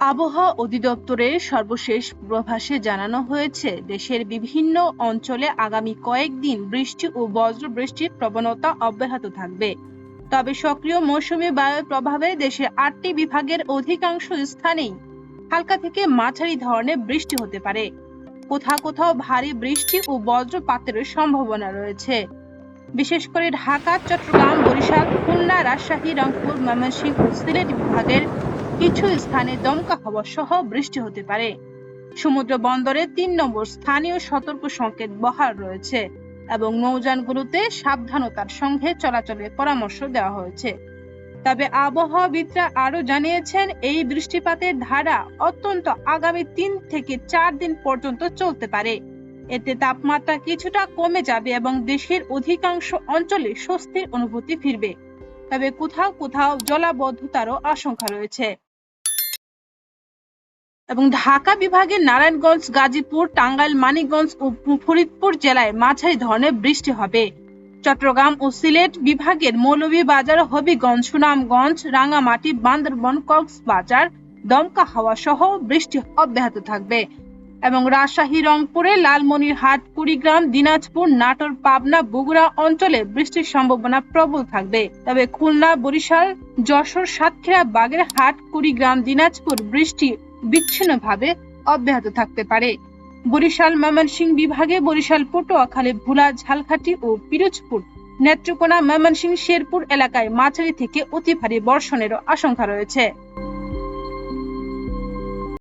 আবহাওয়া অধিদপ্তরের সর্বশেষ পূর্বাভাসে জানানো হয়েছে, দেশের বিভিন্ন অঞ্চলে আগামী কয়েকদিন বৃষ্টি ও বজ্র বৃষ্টির প্রবণতা অব্যাহত থাকবে। তবে সক্রিয় মৌসুমী বায়ুর প্রভাবে দেশের আটটি বিভাগের অধিকাংশ স্থানেই হালকা থেকে মাঝারি ধরনের বৃষ্টি হতে পারে। কোথাও কোথাও ভারী বৃষ্টি ও বজ্রপাতের সম্ভাবনা রয়েছে। বিশেষ করে ঢাকা, চট্টগ্রাম, বরিশাল, খুলনা, রাজশাহী, রংপুর, ময়মনসিংহ সিলেট বিভাগের কিছু স্থানে দমকা হাওয়া সহ বৃষ্টি হতে পারে। সমুদ্র বন্দরে তিন নম্বর স্থানীয় সতর্ক সংকেত বহাল রয়েছে এবং নৌযানগুলোতে সাবধানতার সঙ্গে চলাচলের পরামর্শ দেওয়া হয়েছে। তবে আবহাওয়াবিদরা আরও জানিয়েছেন, এই বৃষ্টিপাতের ধারা অত্যন্ত আগামী তিন থেকে চার দিন পর্যন্ত চলতে পারে। এতে তাপমাত্রা কিছুটা কমে যাবে এবং দেশের অধিকাংশ অঞ্চলে স্বস্তির অনুভূতি ফিরবে। তবে কোথাও কোথাও জলাবদ্ধতারও আশঙ্কা রয়েছে। এবং ঢাকা বিভাগের নারায়ণগঞ্জ, গাজীপুর, টাঙ্গাইল, মানিকগঞ্জ ও ফরিদপুর জেলায় মাঝারি ধরনের বৃষ্টি হবে। চট্টগ্রাম ও সিলেট বিভাগের মৌলভীবাজার, হবিগঞ্জ, সুনামগঞ্জ রাঙামাটি বান্দরবন, কক্সবাজার, দমকা হাওয়া সহ বৃষ্টি অব্যাহত থাকবে। এবং রাজশাহী, রংপুরে, লালমনিরহাট, কুড়িগ্রাম, দিনাজপুর, নাটোর, পাবনা, বগুড়া অঞ্চলে বৃষ্টির সম্ভাবনা প্রবল থাকবে। তবে খুলনা, বরিশাল, যশোর, সাতক্ষীরা, বাগেরহাট, কুড়িগ্রাম, দিনাজপুর বৃষ্টি বিচ্ছিন্নভাবে অব্যাহত থাকতে পারে। বরিশাল ময়মনসিংহ বিভাগে বরিশাল পটুয়াখালী ভুলা, ঝালকাঠি ও পিরোজপুর, নেত্রকোনা ময়মনসিংহ, শেরপুর এলাকায় মাঝারি থেকে অতি ভারী বর্ষণেরও আশঙ্কা রয়েছে।